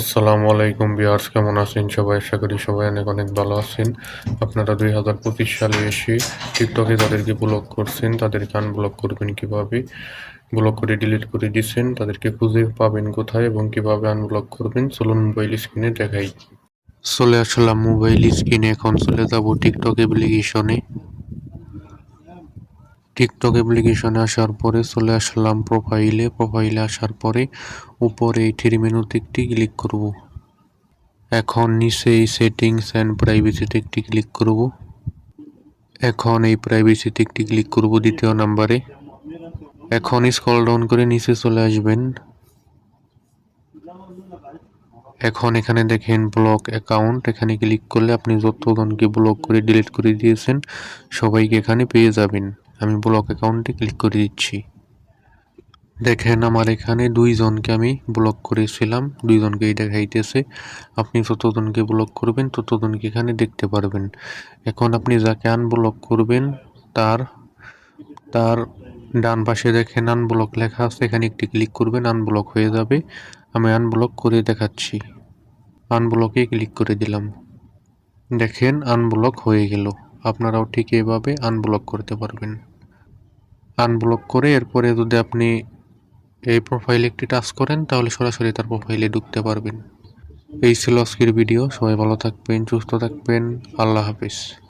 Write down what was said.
আসসালামু আলাইকুম বিয়ার্স কেমন আছেন সবাই? আশা করি সবাই অনেক অনেক ভালো আছেন। আপনারা দুই হাজার পঁচিশ সালে এসে টিকটকে তাদেরকে ব্লক করছেন, তাদেরকে আনব্লক করবেন কীভাবে? ব্লক করে ডিলিট করে দিচ্ছেন, তাদেরকে খুঁজে পাবেন কোথায় এবং কীভাবে আনব্লক করবেন? চলুন মোবাইল স্ক্রিনে দেখাই। চলে আসলাম মোবাইল স্ক্রিনে এখন চলে যাব টিকটক অ্যাপ্লিকেশনে টিকটক অ্যাপ্লিকেশনে আসার পরে চলে আসলাম প্রোফাইলে প্রোফাইলে আসার পরে উপরে এই থ্রি মেনুতে ক্লিক করব। এখন নিচে এই সেটিংস অ্যান্ড প্রাইভেসিতে একটি ক্লিক করব। এখন এই প্রাইভেসিতে একটি ক্লিক করব দ্বিতীয় নাম্বারে এখন স্কল ডাউন করে নিচে চলে আসবেন। এখন এখানে দেখেন ব্লক অ্যাকাউন্ট এখানে ক্লিক করলে আপনি যতজনকে ব্লক করে ডিলিট করে দিয়েছেন, সবাইকে এখানে পেয়ে যাবেন। আমি ব্লক অ্যাকাউন্টে ক্লিক করে দিচ্ছি। দেখেন আমার এখানে দুইজনকে আমি ব্লক করেছিলাম। দুইজনকেই দেখাইতেছে। আপনি যতজনকে ব্লক করবেন, ততজনকে এখানে দেখতে পারবেন। এখন আপনি যাকে আনব্লক করবেন, তার তার ডান পাশে দেখেন আনব্লক লেখা আছে। এখানে একটি ক্লিক করবেন আনব্লক হয়ে যাবে। আমি আনব্লক করে দেখাচ্ছি। আনব্লকে ক্লিক করে দিলাম। দেখেন আনব্লক হয়ে গেল। আপনারাও ঠিক এভাবে আনব্লক করতে পারবেন। আনব্লক করে এরপরে যদি আপনি এই প্রোফাইলে একটি টাচ করেন, তাহলে সরাসরি তার প্রোফাইলে ঢুকতে পারবেন। এই ছিল আজকের ভিডিও সবাই ভালো থাকবেন, সুস্থ থাকবেন। আল্লাহ হাফিজ।